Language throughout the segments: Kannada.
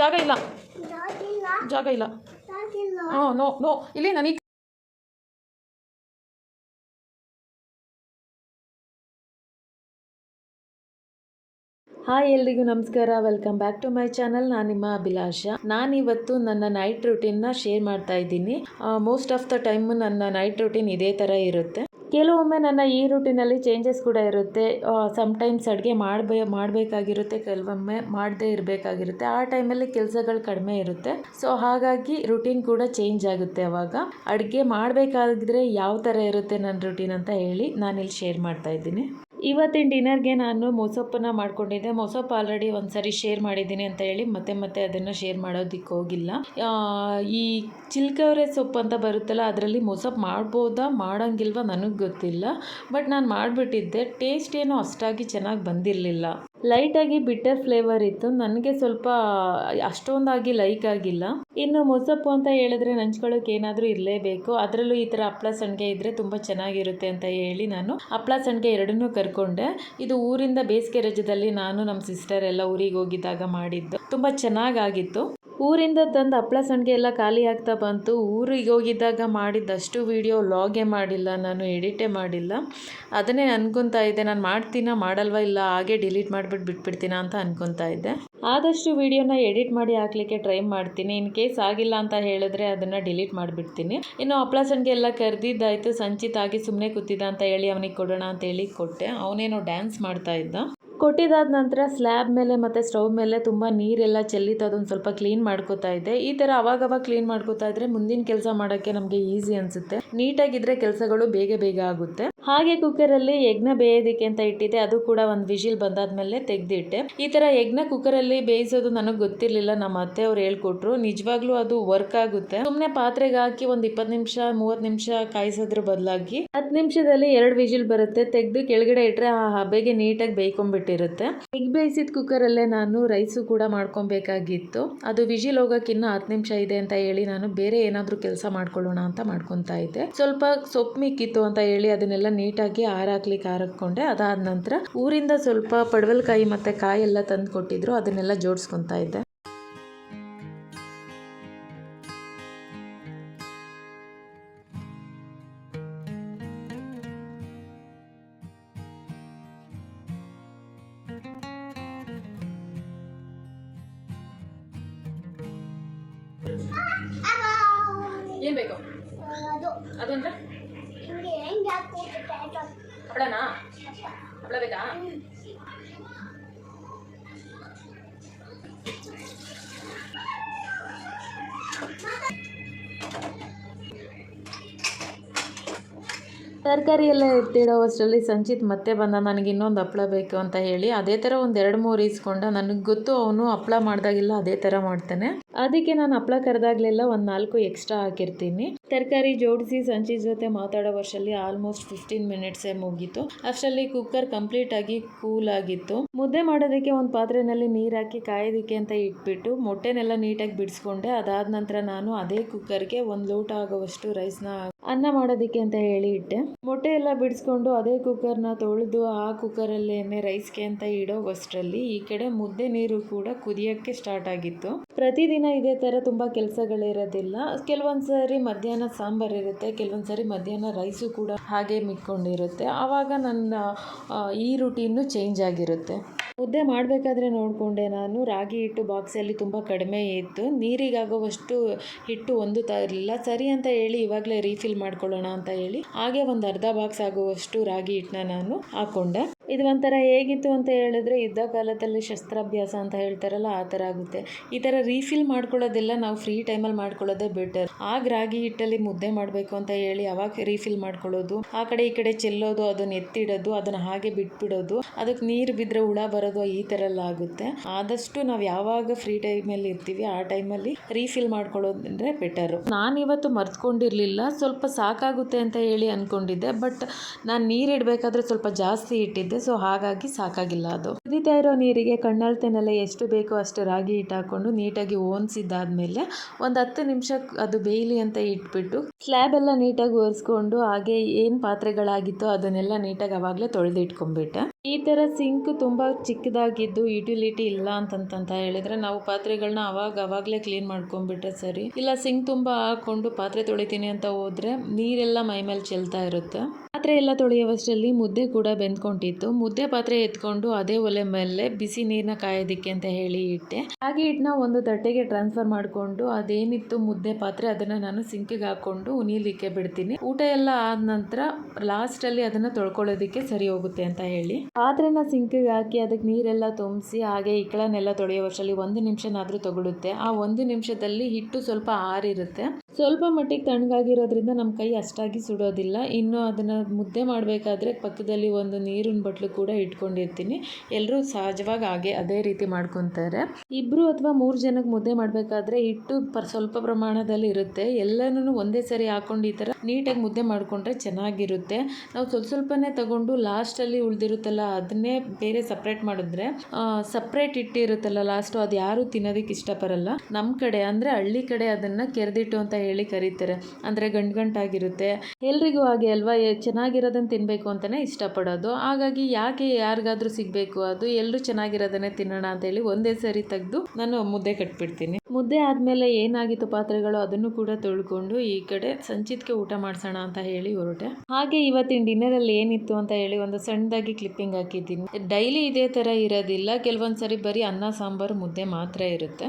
ಜಾಗ ಇಲ್ಲ. ಜಾಗ ಇಲ್ಲ. ಹಾ ನೋ ನೋ ಇಲ್ಲಿ ನನಗೆ ಹಾಯ್ ಎಲ್ರಿಗೂ ನಮಸ್ಕಾರ. Welcome back to my channel ನಾನು ನಿಮ್ಮ ಅಭಿಲಾಷ. ನಾನಿವತ್ತು ನನ್ನ ನೈಟ್ ರುಟೀನ್ನ ಶೇರ್ ಮಾಡ್ತಾ ಇದ್ದೀನಿ. ಮೋಸ್ಟ್ ಆಫ್ ದ ಟೈಮ್ ನನ್ನ ನೈಟ್ ರುಟೀನ್ ಇದೇ ಥರ ಇರುತ್ತೆ. ಕೆಲವೊಮ್ಮೆ ನನ್ನ ಈ ರೂಟಿನಲ್ಲಿ ಚೇಂಜಸ್ ಕೂಡ ಇರುತ್ತೆ. ಸಮ್ಟೈಮ್ಸ್ ಅಡುಗೆ ಮಾಡಬೇ, ಮಾಡಬೇಕಾಗಿರುತ್ತೆ, ಕೆಲವೊಮ್ಮೆ ಮಾಡದೇ ಇರಬೇಕಾಗಿರುತ್ತೆ. ಆ ಟೈಮಲ್ಲಿ ಕೆಲಸಗಳು ಕಡಿಮೆ ಇರುತ್ತೆ. ಸೊ ಹಾಗಾಗಿ ರುಟೀನ್ ಕೂಡ ಚೇಂಜ್ ಆಗುತ್ತೆ ಅವಾಗ. ಅಡುಗೆ ಮಾಡಬೇಕಾಗಿದ್ರೆ ಯಾವ ಥರ ಇರುತ್ತೆ ನನ್ನ ರುಟೀನ್ ಅಂತ ಹೇಳಿ ನಾನಿಲ್ಲಿ ಶೇರ್ ಮಾಡ್ತಾ ಇದ್ದೀನಿ. ಇವತ್ತಿನ ಡಿನ್ನರ್ಗೆ ನಾನು ಮೊಸಪ್ಪನ್ನು ಮಾಡ್ಕೊಂಡಿದ್ದೆ. ಮೊಸಪ್ಪು ಆಲ್ರೆಡಿ ಒಂದು ಸರಿ ಶೇರ್ ಮಾಡಿದ್ದೀನಿ ಅಂತ ಹೇಳಿ ಮತ್ತೆ ಮತ್ತೆ ಅದನ್ನು ಶೇರ್ ಮಾಡೋದಕ್ಕೆ ಹೋಗಿಲ್ಲ. ಈ ಚಿಲ್ಕವರೆ ಸೊಪ್ಪು ಅಂತ ಬರುತ್ತಲ್ಲ, ಅದರಲ್ಲಿ ಮೊಸಪ್ಪು ಮಾಡ್ಬೋದಾ ಮಾಡೋಂಗಿಲ್ವಾ ನನಗೆ ಗೊತ್ತಿಲ್ಲ. ಬಟ್ ನಾನು ಮಾಡಿಬಿಟ್ಟಿದ್ದೆ. ಟೇಸ್ಟ್ ಏನೂ ಅಷ್ಟಾಗಿ ಚೆನ್ನಾಗಿ ಬಂದಿರಲಿಲ್ಲ. ಲೈಟಾಗಿ ಬಿಟ್ಟರ್ ಫ್ಲೇವರ್ ಇತ್ತು. ನನಗೆ ಸ್ವಲ್ಪ ಅಷ್ಟೊಂದಾಗಿ ಲೈಕ್ ಆಗಿಲ್ಲ. ಇನ್ನು ಮೊಸಪ್ಪು ಅಂತ ಹೇಳಿದ್ರೆ ನಂಚ್ಕೊಳ್ಳೋಕೆ ಏನಾದರೂ ಇರಲೇಬೇಕು. ಅದರಲ್ಲೂ ಈ ಥರ ಹಪ್ಪಳ ಸಂಡಿಗೆ ಇದ್ದರೆ ತುಂಬ ಚೆನ್ನಾಗಿರುತ್ತೆ ಅಂತ ಹೇಳಿ ನಾನು ಹಪ್ಪಳ ಸಂಡಿಗೆ ಎರಡನ್ನೂ ಕರ್ಕೊಂಡೆ. ಇದು ಊರಿಂದ ಬೇಸಿಗೆ ರಜದಲ್ಲಿ ನಾನು ನಮ್ಮ ಸಿಸ್ಟರ್ ಎಲ್ಲ ಊರಿಗೆ ಹೋಗಿದ್ದಾಗ ಮಾಡಿದ್ದು. ತುಂಬ ಚೆನ್ನಾಗಾಗಿತ್ತು ಊರಿಂದ ತಂದು ಹಪ್ಪಳ ಸಂಡಿಗೆ ಎಲ್ಲ ಖಾಲಿ ಆಗ್ತಾ ಬಂತು. ಊರಿಗೆ ಹೋಗಿದ್ದಾಗ ಮಾಡಿದ್ದಷ್ಟು ವೀಡಿಯೋ ಲಾಗೇ ಮಾಡಿಲ್ಲ, ನಾನು ಎಡಿಟೇ ಮಾಡಿಲ್ಲ. ಅದನ್ನೇ ಅನ್ಕೊತಾ ಇದ್ದೆ, ನಾನು ಮಾಡ್ತೀನ ಮಾಡಲ್ವಾ ಇಲ್ಲ ಹಾಗೆ ಡಿಲೀಟ್ ಮಾಡಿಬಿಟ್ಟು ಬಿಟ್ಬಿಡ್ತೀನ ಅಂತ ಅನ್ಕೊತಾ ಇದ್ದೆ. ಆದಷ್ಟು ವಿಡಿಯೋನ ಎಡಿಟ್ ಮಾಡಿ ಹಾಕ್ಲಿಕ್ಕೆ ಟ್ರೈ ಮಾಡ್ತೀನಿ. ಇನ್ ಕೇಸ್ ಆಗಿಲ್ಲ ಅಂತ ಹೇಳಿದ್ರೆ ಅದನ್ನು ಡಿಲೀಟ್ ಮಾಡಿಬಿಡ್ತೀನಿ. ಇನ್ನು ಹಪ್ಪಳ ಸಂಡಿಗೆ ಎಲ್ಲ ಕರೆದಿದ್ದಾಯ್ತು. ಸಂಚಿತ ಆಗಿ ಸುಮ್ಮನೆ ಕೂತಿದ್ದ ಅಂತ ಹೇಳಿ ಅವನಿಗೆ ಕೊಡೋಣ ಅಂತ ಹೇಳಿ ಕೊಟ್ಟೆ. ಅವನೇನೋ ಡ್ಯಾನ್ಸ್ ಮಾಡ್ತಾ ಇದ್ದ. ಕೊಟ್ಟಿದ್ದಾದ ನಂತರ ಸ್ಲ್ಯಾಬ್ ಮೇಲೆ ಮತ್ತು ಸ್ಟೌವ್ ಮೇಲೆ ತುಂಬ ನೀರೆಲ್ಲ ಚೆಲ್ಲಿತ್ತು ಅದೊಂದು ಸ್ವಲ್ಪ ಕ್ಲೀನ್ ಮಾಡ್ಕೋತಾ ಇದ್ದೆ. ಈ ಥರ ಅವಾಗವಾಗ ಕ್ಲೀನ್ ಮಾಡ್ಕೋತಾ ಇದ್ರೆ ಮುಂದಿನ ಕೆಲಸ ಮಾಡೋಕ್ಕೆ ನಮಗೆ ಈಸಿ ಅನಿಸುತ್ತೆ. ನೀಟಾಗಿದ್ದರೆ ಕೆಲಸಗಳು ಬೇಗ ಬೇಗ ಆಗುತ್ತೆ. ಹಾಗೆ ಕುಕ್ಕರಲ್ಲಿ ಎಗ್ನ ಬೇಯೋದಿಕ್ಕೆ ಅಂತ ಇಟ್ಟಿದ್ದೆ, ಅದು ಕೂಡ ಒಂದು ವಿಜಿಲ್ ಬಂದಾದ್ಮೇಲೆ ತೆಗೆದಿಟ್ಟೆ. ಈ ಥರ ಎಗ್ನ ಕುಕ್ಕರಲ್ಲಿ ಬೇಯಿಸೋದು ನನಗೆ ಗೊತ್ತಿರಲಿಲ್ಲ, ನಮ್ಮ ಅತ್ತೆ ಅವ್ರು ಹೇಳ್ಕೊಟ್ರು. ನಿಜವಾಗ್ಲೂ ಅದು ವರ್ಕ್ ಆಗುತ್ತೆ. ಸುಮ್ಮನೆ ಪಾತ್ರೆಗೆ ಹಾಕಿ ಒಂದು ಇಪ್ಪತ್ತು ನಿಮಿಷ, ಮೂವತ್ತು ನಿಮಿಷ ಕಾಯಿಸೋದ್ರ ಬದಲಾಗಿ ಹತ್ತು ನಿಮಿಷದಲ್ಲಿ ಎರಡು ವಿಜಿಲ್ ಬರುತ್ತೆ. ತೆಗೆದು ಕೆಳಗಡೆ ಇಟ್ಟರೆ ಆ ಹಬೆಗೆ ನೀಟಾಗಿ ಬೇಯ್ಕೊಂಡ್ಬಿಟ್ಟಿರುತ್ತೆ. ಎಗ್ ಬೇಯಿಸಿದ ಕುಕ್ಕರಲ್ಲೇ ನಾನು ರೈಸು ಕೂಡ ಮಾಡ್ಕೊಬೇಕಾಗಿತ್ತು. ಅದು ವಿಜಿಲ್ ಹೋಗೋಕೆ ಇನ್ನೂ ಹತ್ತು ನಿಮಿಷ ಇದೆ ಅಂತ ಹೇಳಿ ನಾನು ಬೇರೆ ಏನಾದರೂ ಕೆಲಸ ಮಾಡ್ಕೊಳ್ಳೋಣ ಅಂತ ಮಾಡ್ಕೊತಾ ಇದ್ದೆ. ಸ್ವಲ್ಪ ಸೊಪ್ಪು ಮಿಕ್ಕಿತ್ತು ಅಂತ ಹೇಳಿ ಅದನ್ನೆಲ್ಲ ನೀಟಾಗಿ ಆರಾಕ್ಲಿಕ್ಕೆ ಆರಕ್ಕೊಂಡೆ ಅದಾದ ನಂತರ ಊರಿಂದ ಸ್ವಲ್ಪ ಪಡವಲಕಾಯಿ ಮತ್ತು ಕಾಯಿ ಎಲ್ಲ ತಂದು ಕೊಟ್ಟಿದ್ರು. ಅದನ್ನೆಲ್ಲ ಜೋಡಿಸ್ಕೊತಾ ಇದ್ದೆ. ಏನ್ ಬೇಕು? ಅದಂದ್ರೆ ಹಪ್ಪಳನಾ? ಹಪ್ಪಳ ಬೇಕಾ? ತರಕಾರಿ ಎಲ್ಲ ಎತ್ತಿಡೋ ಅಷ್ಟರಲ್ಲಿ ಸಂಚಿತ್ ಮತ್ತೆ ಬಂದ, ನನಗೆ ಇನ್ನೊಂದು ಹಪ್ಪಳ ಬೇಕು ಅಂತ ಹೇಳಿ, ಅದೇ ಥರ ಒಂದು ಎರಡು ಮೂರು ಇಸ್ಕೊಂಡ ನನಗೆ ಗೊತ್ತು, ಅವನು ಹಪ್ಪಳ ಮಾಡಿದಾಗಿಲ್ಲ ಅದೇ ಥರ ಮಾಡ್ತಾನೆ. ಅದಕ್ಕೆ ನಾನು ಹಪ್ಪಳ ಕರೆದಾಗಲೆಲ್ಲ ಒಂದು ನಾಲ್ಕು ಎಕ್ಸ್ಟ್ರಾ ಹಾಕಿರ್ತೀನಿ. ತರಕಾರಿ ಜೋಡಿಸಿ ಸಂಚಿ ಜೊತೆ ಮಾತಾಡೋ ವರ್ಷದಲ್ಲಿ ಆಲ್ಮೋಸ್ಟ್ ಫಿಫ್ಟೀನ್ ಮಿನಿಟ್ಸೇ ಮುಗೀತು. ಅಷ್ಟರಲ್ಲಿ ಕುಕ್ಕರ್ ಕಂಪ್ಲೀಟ್ ಆಗಿ ಕೂಲ್ ಆಗಿತ್ತು. ಮುದ್ದೆ ಮಾಡೋದಕ್ಕೆ ಒಂದು ಪಾತ್ರೆಯಲ್ಲಿ ನೀರು ಹಾಕಿ ಕಾಯೋದಕ್ಕೆ ಅಂತ ಇಟ್ಬಿಟ್ಟು ಮೊಟ್ಟೆನೆಲ್ಲ ನೀಟಾಗಿ ಬಿಡಿಸ್ಕೊಂಡೆ. ಅದಾದ ನಂತರ ನಾನು ಅದೇ ಕುಕ್ಕರ್ಗೆ ಒಂದು ಲೋಟ ಆಗುವಷ್ಟು ರೈಸ್ನ ಅನ್ನ ಮಾಡೋದಕ್ಕೆ ಅಂತ ಹೇಳಿ ಇಟ್ಟೆ. ಮೊಟ್ಟೆ ಎಲ್ಲ ಬಿಡಿಸ್ಕೊಂಡು ಅದೇ ಕುಕ್ಕರ್ನ ತೊಳೆದು ಆ ಕುಕ್ಕರಲ್ಲೇನೆ ರೈಸ್ಗೆ ಅಂತ ಇಡೋವಷ್ಟರಲ್ಲಿ ಈ ಕಡೆ ಮುದ್ದೆ ನೀರು ಕೂಡ ಕುದಿಯೋಕ್ಕೆ ಸ್ಟಾರ್ಟ್ ಆಗಿತ್ತು. ಪ್ರತಿದಿನ ಇದೇ ಥರ ತುಂಬ ಕೆಲಸಗಳಿರೋದಿಲ್ಲ. ಕೆಲವೊಂದು ಸಾರಿ ಮಧ್ಯಾಹ್ನ ಸಾಂಬಾರು ಇರುತ್ತೆ ಕೆಲವೊಂದು ಸಾರಿ ಮಧ್ಯಾಹ್ನ ರೈಸು ಕೂಡ ಹಾಗೆ ಮಿಕ್ಕೊಂಡಿರುತ್ತೆ. ಆವಾಗ ನನ್ನ ಈ ರುಟೀನು ಚೇಂಜ್ ಆಗಿರುತ್ತೆ. ಮುದ್ದೆ ಮಾಡಬೇಕಾದ್ರೆ ನೋಡಿಕೊಂಡೆ ನಾನು. ರಾಗಿ ಹಿಟ್ಟು ಬಾಕ್ಸಲ್ಲಿ ತುಂಬ ಕಡಿಮೆ ಇತ್ತು. ನೀರಿಗಾಗುವಷ್ಟು ಹಿಟ್ಟು ಒಂದು ಇರಲಿಲ್ಲ. ಸರಿ ಅಂತ ಹೇಳಿ ಇವಾಗಲೇ ರೀಫಿಲ್ ಮಾಡ್ಕೊಳ್ಳೋಣ ಅಂತ ಹೇಳಿ ಹಾಗೆ ಒಂದು ಅರ್ಧ ಬಾಕ್ಸ್ ಆಗುವಷ್ಟು ರಾಗಿ ಹಿಟ್ಟನ್ನ ನಾನು ಹಾಕ್ಕೊಂಡೆ ಇದು ಒಂಥರ ಹೇಗಿತ್ತು ಅಂತ ಹೇಳಿದ್ರೆ ಯುದ್ಧ ಕಾಲದಲ್ಲಿ ಶಸ್ತ್ರಾಭ್ಯಾಸ ಅಂತ ಹೇಳ್ತಾರಲ್ಲ, ಆ ಥರ ಆಗುತ್ತೆ. ಈ ಥರ ರೀಫಿಲ್ ಮಾಡ್ಕೊಳ್ಳೋದೆಲ್ಲ ನಾವು ಫ್ರೀ ಟೈಮಲ್ಲಿ ಮಾಡ್ಕೊಳ್ಳೋದೇ ಬೆಟರ್ ಆಗ ರಾಗಿ ಹಿಟ್ಟಲ್ಲಿ ಮುದ್ದೆ ಮಾಡಬೇಕು ಅಂತ ಹೇಳಿ ಅವಾಗ ರೀಫಿಲ್ ಮಾಡ್ಕೊಳ್ಳೋದು, ಆ ಕಡೆ ಈ ಕಡೆ ಚೆಲ್ಲೋದು, ಅದನ್ನ ಎತ್ತಿಡೋದು, ಅದನ್ನ ಹಾಗೆ ಬಿಟ್ಬಿಡೋದು, ಅದಕ್ಕೆ ನೀರು ಬಿದ್ದರೆ ಹುಳ ಬರೋದು ಈ ಥರ ಎಲ್ಲ ಆಗುತ್ತೆ. ಆದಷ್ಟು ನಾವು ಯಾವಾಗ ಫ್ರೀ ಟೈಮಲ್ಲಿ ಇರ್ತೀವಿ ಆ ಟೈಮಲ್ಲಿ ರೀಫಿಲ್ ಮಾಡ್ಕೊಳ್ಳೋದಂದ್ರೆ ಬೆಟರು ನಾನು ಇವತ್ತು ಮರ್ತ್ಕೊಂಡಿರಲಿಲ್ಲ, ಸ್ವಲ್ಪ ಸಾಕಾಗುತ್ತೆ ಅಂತ ಹೇಳಿ ಅಂದ್ಕೊಂಡಿದ್ದೆ ಬಟ್ ನಾನು ನೀರು ಇಡಬೇಕಾದ್ರೆ ಸ್ವಲ್ಪ ಜಾಸ್ತಿ ಇಟ್ಟಿದ್ದೆ ತೊಳೆದಿದ್ದೆ ಸೊ ಹಾಗಾಗಿ ಸಾಕಾಗಿಲ್ಲ ಅದು. ಕುದಿತಾ ಇರೋ ನೀರಿಗೆ ಕಣ್ಣಲ್ತೆನೆಲ್ಲ ಎಷ್ಟು ಬೇಕೋ ಅಷ್ಟು ರಾಗಿ ಹಿಟ್ಟು ಹಾಕೊಂಡು ನೀಟಾಗಿ ಓನ್ಸಿದ್ದಾದ್ಮೇಲೆ ಒಂದು ಹತ್ತು ನಿಮಿಷ ಅದು ಬೇಯಲಿ ಅಂತ ಇಟ್ಬಿಟ್ಟು ಸ್ಲ್ಯಾಬ್ ಎಲ್ಲ ನೀಟಾಗಿ ಒರೆಸ್ಕೊಂಡು ಹಾಗೆ ಏನು ಪಾತ್ರೆಗಳಾಗಿತ್ತೋ ಅದನ್ನೆಲ್ಲ ನೀಟಾಗಿ ಅವಾಗಲೇ ತೊಳೆದು ಇಟ್ಕೊಂಡ್ಬಿಟ್ಟೆ ಈ ಥರ ಸಿಂಕ್ ತುಂಬ ಚಿಕ್ಕದಾಗಿದ್ದು ಯುಟಿಲಿಟಿ ಇಲ್ಲ ಅಂತಂತ ಹೇಳಿದ್ರೆ ನಾವು ಪಾತ್ರೆಗಳನ್ನ ಅವಾಗ ಅವಾಗಲೇ ಕ್ಲೀನ್ ಮಾಡ್ಕೊಂಡ್ಬಿಟ್ರೆ ಸರಿ. ಇಲ್ಲ, ಸಿಂಕ್ ತುಂಬ ಹಾಕೊಂಡು ಪಾತ್ರೆ ತೊಳಿತೀನಿ ಅಂತ ಹೋದ್ರೆ ನೀರೆಲ್ಲ ಮೈ ಮೇಲೆ ಚೆಲ್ತಾ ಇರುತ್ತೆ. ಪಾತ್ರೆ ಎಲ್ಲ ತೊಳೆಯುವಷ್ಟರಲ್ಲಿ ಮುದ್ದೆ ಕೂಡ ಬೆಂದ್ಕೊಂಡಿತ್ತು. ಮುದ್ದೆ ಪಾತ್ರೆ ಎತ್ಕೊಂಡು ಅದೇ ಒಲೆ ಮೇಲೆ ಬಿಸಿ ನೀರನ್ನ ಕಾಯೋದಿಕ್ಕೆ ಅಂತ ಹೇಳಿ ಇಟ್ಟೆ. ಹಾಗೆ ಹಿಟ್ಟನ್ನ ಒಂದು ತಟ್ಟೆಗೆ ಟ್ರಾನ್ಸ್ಫರ್ ಮಾಡಿಕೊಂಡು ಅದೇನಿತ್ತು ಮುದ್ದೆ ಪಾತ್ರೆ ಅದನ್ನ ನಾನು ಸಿಂಕಿಗೆ ಹಾಕೊಂಡು ಉನಿಲಿಕ್ಕೆ ಬಿಡ್ತೀನಿ. ಊಟ ಎಲ್ಲ ಆದ ನಂತರ ಲಾಸ್ಟ್ ಅಲ್ಲಿ ಅದನ್ನ ತೊಳ್ಕೊಳ್ಳೋದಿಕ್ಕೆ ಸರಿ ಹೋಗುತ್ತೆ ಅಂತ ಹೇಳಿ. ಪಾತ್ರೆನ ಸಿಂಕಿಗೆ ಹಾಕಿ ಅದಕ್ಕೆ ನೀರೆಲ್ಲ ತುಂಬಿಸಿ ಹಾಗೆ ಇಕ್ಕಳನ್ನೆಲ್ಲ ತೊಳೆಯುವಷ್ಟರಲ್ಲಿ ಒಂದು ನಿಮಿಷನಾದ್ರೂ ತಗೊಳುತ್ತೆ. ಆ ಒಂದು ನಿಮಿಷದಲ್ಲಿ ಹಿಟ್ಟು ಸ್ವಲ್ಪ ಆರಿರುತ್ತೆ. ಸ್ವಲ್ಪ ಮಟ್ಟಿಗೆ ತಣ್ಣಗಾಗಿರೋದ್ರಿಂದ ನಮ್ಮ ಕೈ ಅಷ್ಟಾಗಿ ಸುಡೋದಿಲ್ಲ. ಇನ್ನು ಅದನ್ನ ಮುದ್ದೆ ಮಾಡಬೇಕಾದ್ರೆ ಪಕ್ಕದಲ್ಲಿ ಒಂದು ನೀರಿನ ಬಟ್ಲು ಕೂಡ ಇಟ್ಕೊಂಡಿರ್ತೀನಿ. ಎಲ್ಲರೂ ಸಹಜವಾಗಿ ಹಾಗೆ ಅದೇ ರೀತಿ ಮಾಡ್ಕೊತಾರೆ. ಇಬ್ರು ಅಥವಾ ಮೂರು ಜನಕ್ಕೆ ಮುದ್ದೆ ಮಾಡಬೇಕಾದ್ರೆ ಹಿಟ್ಟು ಪರ್ ಸ್ವಲ್ಪ ಪ್ರಮಾಣದಲ್ಲಿ ಇರುತ್ತೆ. ಎಲ್ಲನೂ ಒಂದೇ ಸರಿ ಹಾಕೊಂಡು ಈ ಥರ ನೀಟಾಗಿ ಮುದ್ದೆ ಮಾಡಿಕೊಂಡ್ರೆ ಚೆನ್ನಾಗಿರುತ್ತೆ. ನಾವು ಸ್ವಲ್ಪ ಸ್ವಲ್ಪನೇ ತಗೊಂಡು ಲಾಸ್ಟಲ್ಲಿ ಉಳಿದಿರುತ್ತಲ್ಲ ಅದನ್ನೇ ಬೇರೆ ಸಪ್ರೇಟ್ ಮಾಡಿದ್ರೆ ಸಪ್ರೇಟ್ ಇಟ್ಟಿರುತ್ತಲ್ಲ ಲಾಸ್ಟು ಅದು ಯಾರು ತಿನ್ನೋದಕ್ಕೆ ಇಷ್ಟಪಡಲ್ಲ ನಮ್ಮ ಕಡೆ ಅಂದರೆ ಹಳ್ಳಿ ಕಡೆ ಅದನ್ನು ಕೆರೆದಿಟ್ಟು ಅಂತ ಹೇಳಿ ಕರೀತಾರೆ. ಅಂದರೆ ಗಂಟು ಗಂಟಾಗಿರುತ್ತೆ. ಎಲ್ರಿಗೂ ಹಾಗೆ ಅಲ್ವಾ? ಚೆನ್ನಾಗಿರೋದನ್ನ ತಿನ್ನಬೇಕು ಅಂತಲೇ ಇಷ್ಟಪಡೋದು. ಹಾಗಾಗಿ ಯಾಕೆ ಯಾರಿಗಾದ್ರೂ ಸಿಗಬೇಕು ಅದು ಎಲ್ಲರೂ ಚೆನ್ನಾಗಿರೋದನ್ನೇ ತಿನ್ನೋಣ ಅಂತೇಳಿ ಒಂದೇ ಸರಿ ತೆಗೆದು ನಾನು ಮುದ್ದೆ ಕಟ್ಬಿಡ್ತೀನಿ. ಮುದ್ದೆ ಆದಮೇಲೆ ಏನಾಗಿತ್ತು ಪಾತ್ರೆಗಳು ಅದನ್ನು ಕೂಡ ತೊಳ್ಕೊಂಡು ಈ ಕಡೆ ಸಂಚಿತ್ಗೆ ಊಟ ಮಾಡಿಸೋಣ ಅಂತ ಹೇಳಿ ಹೊರಟೆ. ಹಾಗೆ ಇವತ್ತಿನ ಡಿನ್ನರಲ್ಲಿ ಏನಿತ್ತು ಅಂತ ಹೇಳಿ ಒಂದು ಸಣ್ಣದಾಗಿ ಕ್ಲಿಪ್ಪಿಂಗ್ ಹಾಕಿದ್ದೀನಿ. ಡೈಲಿ ಇದೇ ಥರ ಇರೋದಿಲ್ಲ. ಕೆಲವೊಂದು ಸರಿ ಬರೀ ಅನ್ನ, ಸಾಂಬಾರು, ಮುದ್ದೆ ಮಾತ್ರ ಇರುತ್ತೆ.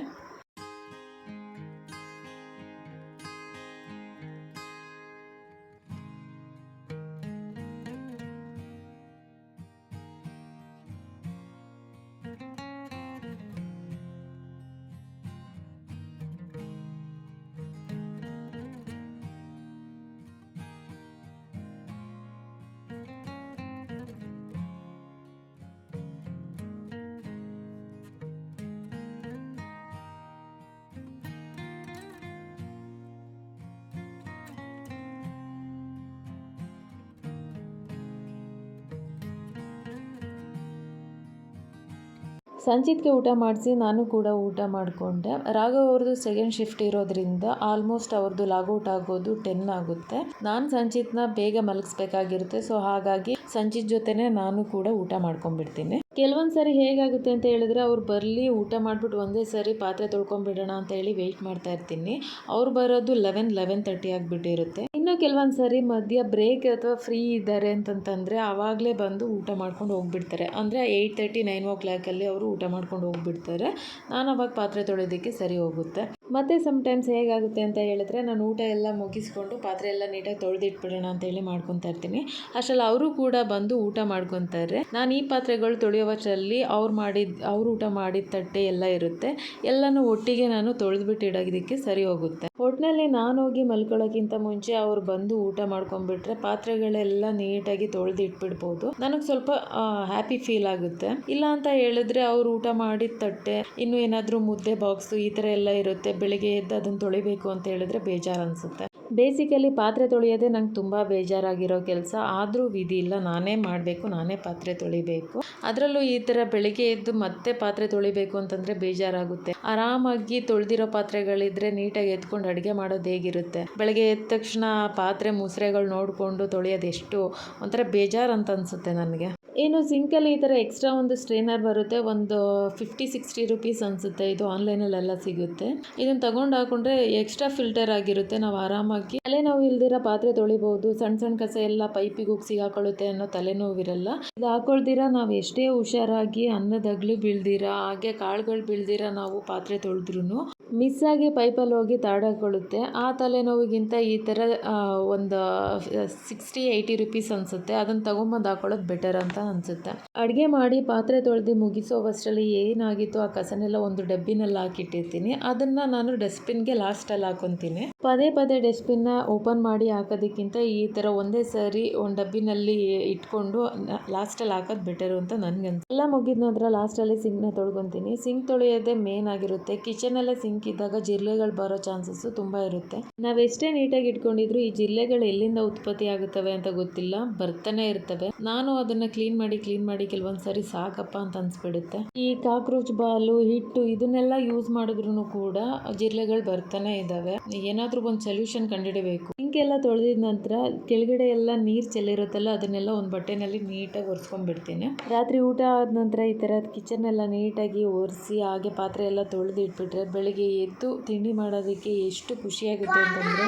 ಸಂಚಿತ್ಗೆ ಊಟ ಮಾಡಿಸಿ ನಾನು ಕೂಡ ಊಟ ಮಾಡಿಕೊಂಡೆ. ರಾಘವ್ ಅವ್ರದ್ದು ಸೆಕೆಂಡ್ ಶಿಫ್ಟ್ ಇರೋದ್ರಿಂದ ಆಲ್ಮೋಸ್ಟ್ ಅವ್ರದ್ದು ಲಾಗೌಟ್ ಆಗೋದು ಟೆನ್ ಆಗುತ್ತೆ. ನಾನು ಸಂಚಿತ್ನ ಬೇಗ ಮಲಗಿಸ್ಬೇಕಾಗಿರುತ್ತೆ. ಸೊ ಹಾಗಾಗಿ ಸಂಚಿತ್ ಜೊತೆನೆ ನಾನು ಕೂಡ ಊಟ ಮಾಡ್ಕೊಂಡ್ಬಿಡ್ತೀನಿ. ಕೆಲವೊಂದು ಸರಿ ಹೇಗಾಗುತ್ತೆ ಅಂತ ಹೇಳಿದ್ರೆ ಅವ್ರು ಬರಲಿ, ಊಟ ಮಾಡಿಬಿಟ್ಟು ಒಂದೇ ಸರಿ ಪಾತ್ರೆ ತೊಳ್ಕೊಂಬಿಡೋಣ ಅಂತ ಹೇಳಿ ವೆಯ್ಟ್ ಮಾಡ್ತಾ ಇರ್ತೀನಿ. ಅವ್ರು ಬರೋದು ಲೆವೆನ್ ಲೆವೆನ್ ತರ್ಟಿ ಆಗಿಬಿಟ್ಟಿರುತ್ತೆ. ಇನ್ನು ಕೆಲವೊಂದು ಸರಿ ಮಧ್ಯ ಬ್ರೇಕ್ ಅಥವಾ ಫ್ರೀ ಇದ್ದಾರೆ ಅಂತಂತಂದರೆ ಆವಾಗಲೇ ಬಂದು ಊಟ ಮಾಡ್ಕೊಂಡು ಹೋಗ್ಬಿಡ್ತಾರೆ. ಅಂದರೆ ಏಯ್ಟ್ ತರ್ಟಿ ನೈನ್ ಓ ಕ್ಲಾಕಲ್ಲಿ ಅವರು ಊಟ ಮಾಡ್ಕೊಂಡು ಹೋಗ್ಬಿಡ್ತಾರೆ. ನಾನು ಅವಾಗ ಪಾತ್ರೆ ತೊಳೆಯೋದಕ್ಕೆ ಸರಿ ಹೋಗುತ್ತೆ. ಮತ್ತು ಸಮ್ಟೈಮ್ಸ್ ಹೇಗಾಗುತ್ತೆ ಅಂತ ಹೇಳಿದ್ರೆ ನಾನು ಊಟ ಎಲ್ಲ ಮುಗಿಸ್ಕೊಂಡು ಪಾತ್ರೆ ಎಲ್ಲ ನೀಟಾಗಿ ತೊಳೆದಿಟ್ಬಿಡೋಣ ಅಂತ ಹೇಳಿ ಮಾಡ್ಕೊತಾ ಇರ್ತೀನಿ. ಅಷ್ಟರಲ್ಲಿ ಅವರು ಕೂಡ ಬಂದು ಊಟ ಮಾಡ್ಕೊತಾರೆ. ನಾನು ಈ ಪಾತ್ರೆಗಳು ತೊಳೆಯೋವಷ್ಟರಲ್ಲಿ ಅವ್ರು ಮಾಡಿದ, ಅವ್ರು ಊಟ ಮಾಡಿದ ತಟ್ಟೆ ಎಲ್ಲ ಇರುತ್ತೆ. ಎಲ್ಲನೂ ಒಟ್ಟಿಗೆ ನಾನು ತೊಳೆದ್ಬಿಟ್ಟು ಇಡೋದಕ್ಕೆ ಸರಿ ಹೋಗುತ್ತೆ. ಒಟ್ಟಿನಲ್ಲಿ ನಾನು ಹೋಗಿ ಮಲ್ಕೊಳ್ಳೋಕ್ಕಿಂತ ಮುಂಚೆ ಅವ್ರು ಬಂದು ಊಟ ಮಾಡ್ಕೊಂಡ್ಬಿಟ್ರೆ ಪಾತ್ರೆಗಳೆಲ್ಲ ನೀಟಾಗಿ ತೊಳೆದು ಇಟ್ಬಿಡ್ಬೋದು ನನಗೆ ಸ್ವಲ್ಪ ಹ್ಯಾಪಿ ಫೀಲ್ ಆಗುತ್ತೆ. ಇಲ್ಲ ಅಂತ ಹೇಳಿದ್ರೆ ಅವ್ರು ಊಟ ಮಾಡಿದ ತಟ್ಟೆ, ಇನ್ನು ಏನಾದರೂ ಮುದ್ದೆ ಬಾಕ್ಸು ಈ ಥರ ಎಲ್ಲ ಇರುತ್ತೆ, ಬೆಳಿಗ್ಗೆ ಎದ್ದು ಅದನ್ನು ತೊಳಿಬೇಕು ಅಂತ ಹೇಳಿದ್ರೆ ಬೇಜಾರು ಅನಿಸುತ್ತೆ. ಬೇಸಿಕಲಿ ಪಾತ್ರೆ ತೊಳೆಯೋದೇ ನಂಗೆ ತುಂಬ ಬೇಜಾರಾಗಿರೋ ಕೆಲಸ. ಆದರೂ ವಿಧಿ ಇಲ್ಲ. ನಾನೇ ಮಾಡಬೇಕು, ನಾನೇ ಪಾತ್ರೆ ತೊಳಿಬೇಕು. ಅದರಲ್ಲೂ ಈ ಥರ ಬೆಳಿಗ್ಗೆ ಎದ್ದು ಮತ್ತೆ ಪಾತ್ರೆ ತೊಳಿಬೇಕು ಅಂತಂದರೆ ಬೇಜಾರಾಗುತ್ತೆ. ಆರಾಮಾಗಿ ತೊಳೆದಿರೋ ಪಾತ್ರೆಗಳಿದ್ರೆ ನೀಟಾಗಿ ಎತ್ಕೊಂಡು ಅಡುಗೆ ಮಾಡೋದು ಹೇಗಿರುತ್ತೆ? ಬೆಳಗ್ಗೆ ಎದ್ದ ತಕ್ಷಣ ಪಾತ್ರೆ ಮುಸ್ರೆಗಳು ನೋಡಿಕೊಂಡು ತೊಳೆಯೋದು ಎಷ್ಟು? ಒಂಥರ ಬೇಜಾರು ಅಂತ ಅನಿಸುತ್ತೆ ನನಗೆ. ಇನ್ನು ಜಿಂಕಲ್ಲಿ ಈ ಥರ ಎಕ್ಸ್ಟ್ರಾ ಒಂದು ಸ್ಟ್ರೈನರ್ ಬರುತ್ತೆ, ಒಂದು ಫಿಫ್ಟಿ ಸಿಕ್ಸ್ಟಿ ರುಪೀಸ್ ಅನಿಸುತ್ತೆ. ಇದು ಆನ್ಲೈನಲ್ಲೆಲ್ಲ ಸಿಗುತ್ತೆ. ಇದನ್ನು ತಗೊಂಡು ಹಾಕೊಂಡ್ರೆ ಎಕ್ಸ್ಟ್ರಾ ಫಿಲ್ಟರ್ ಆಗಿರುತ್ತೆ. ನಾವು ಆರಾಮಾಗಿ ತಲೆನೋವು ಇಲ್ದಿರ ಪಾತ್ರೆ ತೊಳಿಬಹುದು ಸಣ್ಣ ಸಣ್ಣ ಕಸ ಎಲ್ಲ ಪೈಪಿಗೆ ಹೋಗಿ ಸಿಗಾಕೊಳ್ಳುತ್ತೆ ಅನ್ನೋ ತಲೆನೋವಿರಲ್ಲ ಇದು ಹಾಕೊಳ್ದಿರ ನಾವು ಎಷ್ಟೇ ಹುಷಾರಾಗಿ ಅನ್ನದಗ್ಲು ಬೀಳ್ದಿರ, ಹಾಗೆ ಕಾಳುಗಳು ಬೀಳ್ದಿರ ನಾವು ಪಾತ್ರೆ ತೊಳೆದ್ರೂ ಮಿಸ್ ಆಗಿ ಪೈಪಲ್ಲಿ ಹೋಗಿ ತಾಡಾಕೊಳ್ಳುತ್ತೆ ಆ ತಲೆನೋವಿಗಿಂತ ಈ ಥರ ಒಂದು ಸಿಕ್ಸ್ಟಿ ಏಯ್ಟಿ ರುಪೀಸ್ ಅನಿಸುತ್ತೆ. ಅದನ್ನು ತೊಗೊಂಬಂದು ಹಾಕೊಳ್ಳೋದು ಬೆಟರ್ ಅಂತ ಅನಿಸುತ್ತೆ. ಅಡುಗೆ ಮಾಡಿ ಪಾತ್ರೆ ತೊಳೆದು ಮುಗಿಸೋವಷ್ಟರಲ್ಲಿ ಏನಾಗಿತ್ತು ಆ ಕಸನೆಲ್ಲ ಒಂದು ಡಬ್ಬಿನಲ್ಲಿ ಹಾಕಿಟ್ಟಿರ್ತೀನಿ. ಅದನ್ನು ನಾನು ಡಸ್ಟ್ಬಿನ್ಗೆ ಲಾಸ್ಟಲ್ಲಿ ಹಾಕೊತೀನಿ. ಪದೇ ಪದೇ ಡಸ್ಟ್ಬಿನ್ನ ಓಪನ್ ಮಾಡಿ ಹಾಕೋದಕ್ಕಿಂತ ಈ ಥರ ಒಂದೇ ಸರಿ ಒಂದು ಡಬ್ಬಿನಲ್ಲಿ ಇಟ್ಕೊಂಡು ಲಾಸ್ಟಲ್ಲಿ ಹಾಕೋದು ಬೆಟರು ಅಂತ ನನಗೆ ಎಲ್ಲ ಮುಗಿದ ನಂತರ ಲಾಸ್ಟಲ್ಲಿ ಸಿಂಕ್ನ ತೊಳ್ಕೊತೀನಿ. ಸಿಂಕ್ ತೊಳೆಯೋದೇ ಮೇನ್ ಆಗಿರುತ್ತೆ. ಕಿಚನಲ್ಲೇ ಸಿಂಕ್ ಸಿಂಕ್ ಇದ್ದಾಗ ಜಿರಳೆಗಳು ಬರೋ ಚಾನ್ಸಸ್ ತುಂಬಾ ಇರುತ್ತೆ. ನಾವೆಷ್ಟೇ ನೀಟಾಗಿ ಇಟ್ಕೊಂಡಿದ್ರು ಈ ಜಿರಳೆಗಳು ಎಲ್ಲಿಂದ ಉತ್ಪತ್ತಿ ಆಗುತ್ತವೆ ಅಂತ ಗೊತ್ತಿಲ್ಲ. ಬರ್ತಾನೆ ಇರ್ತವೆ. ನಾನು ಅದನ್ನ ಕ್ಲೀನ್ ಮಾಡಿ ಕ್ಲೀನ್ ಮಾಡಿ ಕೆಲವೊಂದ್ಸರಿ ಸಾಕಪ್ಪ ಅಂತ ಅನ್ಸ್ಬಿಡುತ್ತೆ. ಈ ಕಾಕ್ರೋಚ್ ಬಾಲು, ಹಿಟ್ಟು ಇದನ್ನೆಲ್ಲ ಯೂಸ್ ಮಾಡಿದ್ರು ಕೂಡ ಜಿರಳೆಗಳು ಬರ್ತಾನೆ ಇದಾವೆ. ಏನಾದ್ರೂ ಒಂದು ಸೊಲ್ಯೂಷನ್ ಕಂಡುಹಿಡಬೇಕು. ಸಿಂಕ್ ಎಲ್ಲ ತೊಳೆದಿದ ನಂತರ ಕೆಳಗಡೆ ಎಲ್ಲ ನೀರ್ ಚೆಲ್ಲಿರುತ್ತಲ್ಲ, ಅದನ್ನೆಲ್ಲ ಒಂದು ಬಟ್ಟೆನಲ್ಲಿ ನೀಟಾಗಿ ಒರೆಸ್ಕೊಂಡ್ಬಿಡ್ತೀನಿ. ರಾತ್ರಿ ಊಟ ಆದ ನಂತರ ಈ ತರ ಕಿಚನ್ ಎಲ್ಲ ನೀಟಾಗಿ ಒರೆಸಿ, ಹಾಗೆ ಪಾತ್ರೆ ಎಲ್ಲ ತೊಳೆದು ಇಟ್ಬಿಟ್ರೆ ಬೆಳಿಗ್ಗೆ ಎದ್ದು ತಿಂಡಿ ಮಾಡೋದಕ್ಕೆ ಎಷ್ಟು ಖುಷಿಯಾಗುತ್ತೆ ಅಂತಂದ್ರೆ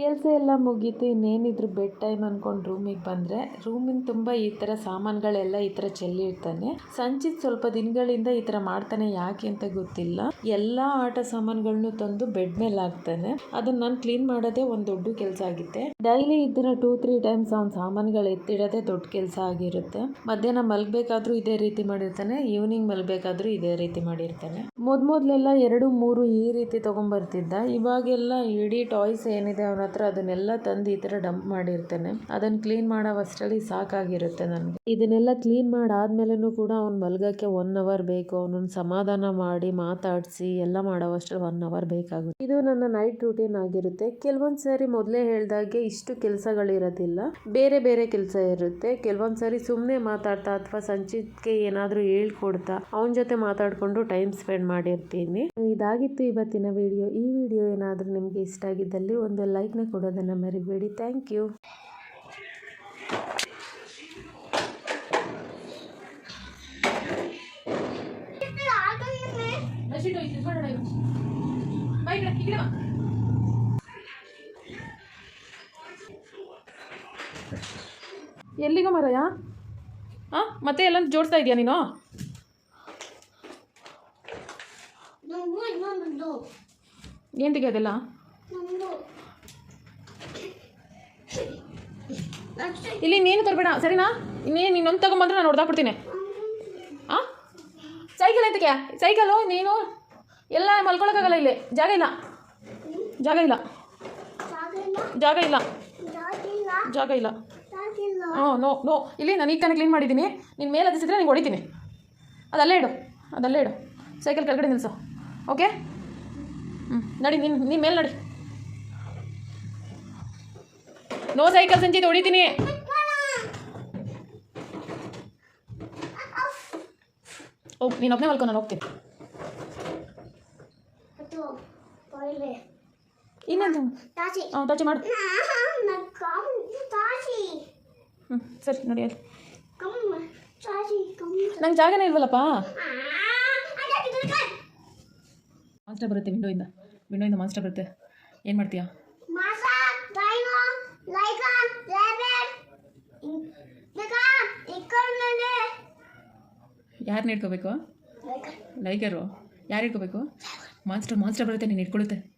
ಕೆಲಸ ಎಲ್ಲ ಮುಗೀತು, ಇನ್ನೇನಿದ್ರು ಬೆಡ್ ಟೈಮ್ ಅನ್ಕೊಂಡು ರೂಮಿಗೆ ಬಂದರೆ ರೂಮಿನ ತುಂಬ ಈ ಥರ ಸಾಮಾನುಗಳೆಲ್ಲ ಈ ಥರ ಚೆಲ್ಲಿರ್ತಾನೆ. ಸಂಚಿತ್ ಸ್ವಲ್ಪ ದಿನಗಳಿಂದ ಈ ಥರ ಮಾಡ್ತಾನೆ, ಯಾಕೆ ಅಂತ ಗೊತ್ತಿಲ್ಲ. ಎಲ್ಲ ಆಟ ಸಾಮಾನುಗಳನ್ನು ತಂದು ಬೆಡ್ ಮೇಲೆ ಹಾಕ್ತಾನೆ. ಅದನ್ನ ನಾನು ಕ್ಲೀನ್ ಮಾಡೋದೇ ಒಂದು ದೊಡ್ಡ ಕೆಲಸ ಆಗಿತ್ತೆ. ಡೈಲಿ ಈ ಥರ ಟೂ ತ್ರೀ ಟೈಮ್ಸ್ ಅವ್ನ ಸಾಮಾನುಗಳು ಎತ್ತಿಡೋದೇ ದೊಡ್ಡ ಕೆಲಸ ಆಗಿರುತ್ತೆ. ಮಧ್ಯಾಹ್ನ ಮಲಗಬೇಕಾದ್ರೂ ಇದೇ ರೀತಿ ಮಾಡಿರ್ತಾನೆ ಈವ್ನಿಂಗ್ ಮಲಗಬೇಕಾದ್ರೂ ಇದೇ ರೀತಿ ಮಾಡಿರ್ತಾನೆ. ಮೊದ್ ಮೊದಲೆಲ್ಲ ಎರಡು, ಮೂರು ಈ ರೀತಿ ತಗೊಂಬರ್ತಿದ್ದ. ಇವಾಗೆಲ್ಲ ಇಡೀ ಟಾಯ್ಸ್ ಏನಿದೆ ಅವನ ಹತ್ರ ಅದನ್ನೆಲ್ಲ ತಂದು ಈ ಥರ ಡಂಪ್ ಮಾಡಿರ್ತೇನೆ. ಅದನ್ನ ಕ್ಲೀನ್ ಮಾಡೋವಷ್ಟರಲ್ಲಿ ಸಾಕಾಗಿರುತ್ತೆ ನನಗೆ. ಇದನ್ನೆಲ್ಲ ಕ್ಲೀನ್ ಮಾಡಾದ್ಮೇಲೂ ಕೂಡ ಅವ್ನು ಮಲ್ಗೋಕ್ಕೆ ಒನ್ ಅವರ್ ಬೇಕು. ಅವನನ್ನ ಸಮಾಧಾನ ಮಾಡಿ, ಮಾತಾಡಿಸಿ, ಎಲ್ಲ ಮಾಡೋವಷ್ಟರಲ್ಲಿ ಒನ್ ಅವರ್ ಬೇಕಾಗುತ್ತೆ. ಇದು ನನ್ನ ನೈಟ್ ರೂಟೀನ್ ಆಗಿರುತ್ತೆ. ಕೆಲವೊಂದು ಸಾರಿ ಮೊದಲೇ ಹೇಳ್ದಾಗೆ ಇಷ್ಟು ಕೆಲಸಗಳಿರೋದಿಲ್ಲ. ಬೇರೆ ಬೇರೆ ಕೆಲಸ ಇರುತ್ತೆ. ಕೆಲವೊಂದು ಸಾರಿ ಸುಮ್ಮನೆ ಮಾತಾಡ್ತಾ ಅಥವಾ ಸಂಚಿತ್ಗೆ ಏನಾದರೂ ಹೇಳ್ಕೊಡ್ತಾ ಅವನ ಜೊತೆ ಮಾತಾಡಿಕೊಂಡು ಟೈಮ್ ಸ್ಪೆಂಡ್ ಮಾಡಿರ್ತೀನಿ. ಇದಾಗಿತ್ತು ಇವತ್ತಿನ ವಿಡಿಯೋ ಈ ವಿಡಿಯೋ ಏನಾದರೂ ನಿಮಗೆ ಇಷ್ಟ ಆಗಿದ್ದಲ್ಲಿ ಒಂದು ಲೈಕ್ನ ಕೊಡೋದನ್ನು ಮರಿಬೇಡಿ. ಥ್ಯಾಂಕ್ ಯು ಎಲ್ಲಿಗ ಮರಯ್ಯ ಹಾಂ ಮತ್ತೆ ಎಲ್ಲ ಜೋಡಿಸ್ತಾ ಇದೆಯಾ ನೀನು. ಏನು ತೆಗಿಯೋದೆಲ್ಲ? ಇಲ್ಲಿ ನೀನು ತರಬೇಡ. ಸರಿನಾ? ಇನ್ನೇನು ನೀನೊಂದು ತಗೊಂಬಂದ್ರೆ ನಾನು ಹೊಡೆದಾಕ್ಬಿಡ್ತೀನಿ. ಹಾಂ ಸೈಕಲ್ ಎಂತಕ್ಕೆ ಸೈಕಲು ನೀನು? ಎಲ್ಲ ಮಲ್ಕೊಳಕ್ಕಾಗಲ್ಲ ಇಲ್ಲಿ. ಜಾಗ ಇಲ್ಲ. ಜಾಗ ಇಲ್ಲ. ಜಾಗ ಇಲ್ಲ. ಜಾಗ ಇಲ್ಲ. ಹಾಂ ನೋ ನೋ. ಇಲ್ಲಿ ನಾನು ಈಗ ಕ್ಲೀನ್ ಮಾಡಿದ್ದೀನಿ. ನಿನ್ನ ಮೇಲೆ ಹತ್ತಿಸಿದ್ರೆ ನಿಂಗೆ ಹೊಡಿತೀನಿ. ಅದಲ್ಲೇ ಇಡು. ಅದಲ್ಲೇ ಇಡು. ಸೈಕಲ್ ಕೆಳಗಡೆ ನಿಲ್ಲಿಸು ಓಕೆ ಹ್ಞೂ ನಡಿ ನಿನ್ನ ನಿನ್ನ ಮೇಲೆ ನಡಿ. ನೋ ಸೈಕಲ್ ಸಂಚಿತ ಹೊಡಿತೀನಿ. ಓ ನೀನು ಒಬ್ಬನೇ ಮಲ್ಕೊ ನಾನು ಹೋಗ್ತೀನಿ. ಇನ್ನೊಂದು. ಹಾಂ ಟಚ್ ಮಾಡು. ಹ್ಞೂ ಸರಿ ನೋಡಿ ಅಲ್ಲಿ. ನಂಗೆ ಜಾಗನೇ ಇಲ್ವಲ್ಲಪ್ಪ? ಮಾನ್ಸ್ಟರ್ ಬರುತ್ತೆ ವಿಂಡೋಯಿಂದ ವಿಂಡೋಯಿಂದ ಮಾಸ್ಟರ್ ಬರುತ್ತೆ. ಏನು ಮಾಡ್ತೀಯಾ? ಯಾರನ್ನ ಇಟ್ಕೋಬೇಕು. ಲೈಗರು ಯಾರು ಇಟ್ಕೋಬೇಕು? ಮಾನ್ಸ್ಟರ್ ಮಾನ್ಸ್ಟರ್ ಬರುತ್ತೆ ನೀನು ಇಟ್ಕೊಳುತ್ತೆ